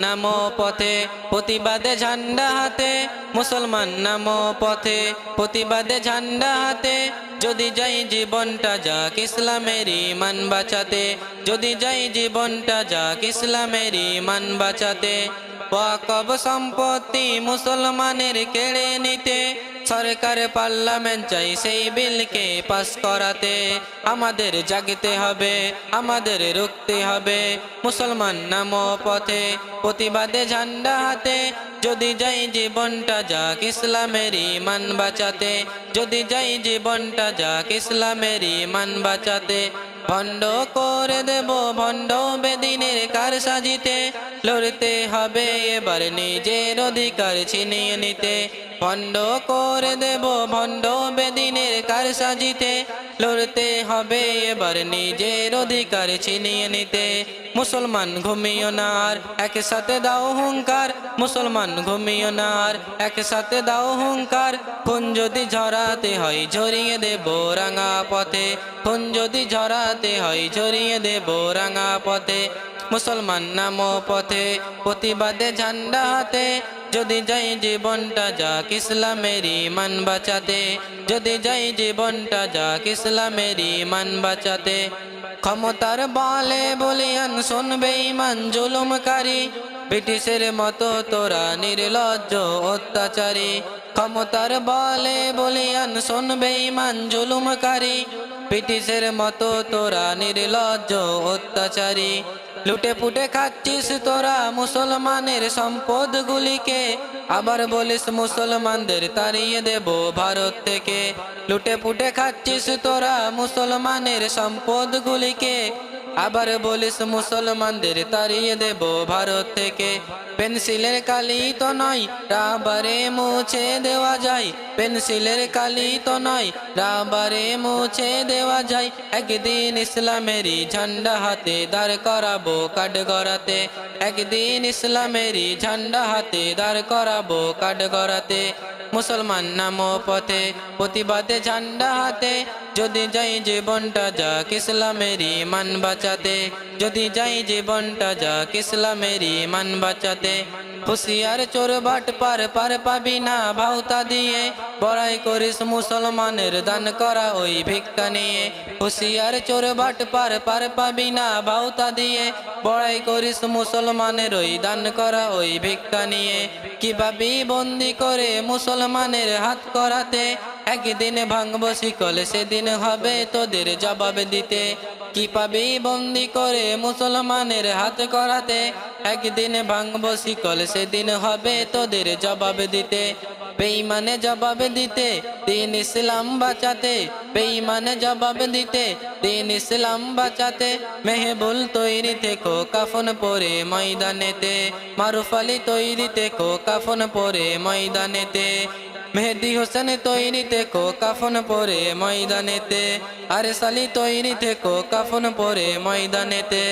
নাম পথে, প্রতিবাদে ঝান্ডা হাতে। মুসলমান নাম পথে, প্রতিবাদে ঝান্ডা হাতে। যদি যাই জীবনটা যাক ইসলামের ইমান বাঁচাতে, যদি যাই জীবনটা যাক ইসলামের ইমান বাঁচাতে। ওয়াকব সম্পত্তি মুসলমানের কেড়ে নিতে সরকার পার্লামেন্ট চাই, সেই বিলকে পাস করাতে আমাদের জাগতে হবে, আমাদের রুখতে হবে। মুসলমান নাম পথে, প্রতিবাদে ঝান্ডা হাতে। যদি যাই জীবনটা যাক ইসলামের ইমান বাঁচাতে, যদি যাই জীবনটা যাক ইসলামের ইমান বাঁচাতে। ভণ্ড করে দেব, ভণ্ড বেদিনের কার সাজিতে। লড়তে হবে এবার নিজের অধিকার ছিনিয়ে নিতে। ভণ্ড করে দেব, ভণ্ড বেদিনের কার সাজিতে? লড়তে হবে এবার নিজের অধিকার ছিনিয়ে নিতে। মুসলমান ঘুমিও না আর, একসাথে দাও হুঙ্কার। মুসলমান ঘুমিও না আর, একসাথে দাও হুঙ্কার। খুন যদি ঝরাতে হয়, ঝরিয়ে দেব রাঙা পথে। খুন যদি ঝরাতে হয়, ঝরিয়ে দেব রাঙা পথে। মুসলমান নাম পথে, প্রতিবাদে ঝান্ডা হাতে যদি যাই জীবনটা যাক ইসলামের ইমান বাঁচাতে, যদি যাই জীবনটা যাক ইসলামের ইমান বাঁচাতে। ক্ষমতার বলে বলিয়ান শুনবে ইমান জুলুমকারী, ব্রিটিশের মতো তোরা নির্লজ্জ অত্যাচারী। ক্ষমতার বলে বলিয়ান শুনবে ইমান জুলুমকারী, ব্রিটিশের মতো তোরা নির্লজ্জ অত্যাচারী। লুটে পুটে খাচ্ছিস তোরা মুসলমানের সম্পদগুলিকে। আবার বলিস মুসলমানদের তাড়িয়ে দেব ভারত থেকে। লুটে পুটে খাচ্ছিস তোরা মুসলমানের সম্পদগুলিকে। আবার বলিস মুসলমানদের তাড়িয়ে দেব ভারত থেকে। পেন্সিলের কালি তো নয়, রাবারে মুছে দেওয়া যায়। পেন্সিলের কালি তো নয়, রাবারে মুছে দেওয়া যায়। একদিন ইসলামেরই ঝান্ডা হাতে দাঁড় করাবো কাঠ গড়াতে একদিন ইসলামেরই ঝান্ডা হাতে দাঁড় করাবো কাঠ গড়াতে মুসলমান নাম পথে, প্রতিবাদে ঝান্ডা হাতে। যদি যাই জীবনটা যাক ইসলামের মান বাঁচাতে, যদি যাই জীবনটা যাক ইসলামের মান বাঁচাতে হুশিয়ার চোর বাট পার পার পাবি না ভাউতা দিয়ে। বড়াই করিস মুসলমানের দান করা ওই ভিক্ষা নিয়ে। হুশিয়ার চোর বাট পার পার পাবি না ভাউতা দিয়ে। বড়াই করিস মুসলমানের ওই দান করা ওই ভিক্ষা নিয়ে। কি বন্দি করে মুসলমানের হাত করাতে? একদিন ভাঙব শিকল, সেদিন হবে তোদের জবাব দিতে। কি পাবি বন্দি করে মুসলমানের হাত করাতে একদিন ভাঙব শিকল, সেদিন হবে তোদের জবাব দিতে। বেঈমানে জবাব দিতে, দিন ইসলাম বাঁচাতে। বেঈমানে জবাব দিতে, দিন ইসলাম বাঁচাতে। মেহবুল তৈরি থেকো, কাফন পরে ময়দানেতে। মারুফ আলী তৈরি থেকো, কাফন পরে ময়দানেতে। মেহেদি হোসেন তৈরি থেকো কাফন পরে ময়দানেতে। আরে সালি তৈরি থেকো কাফন পরে ময়দানেতে।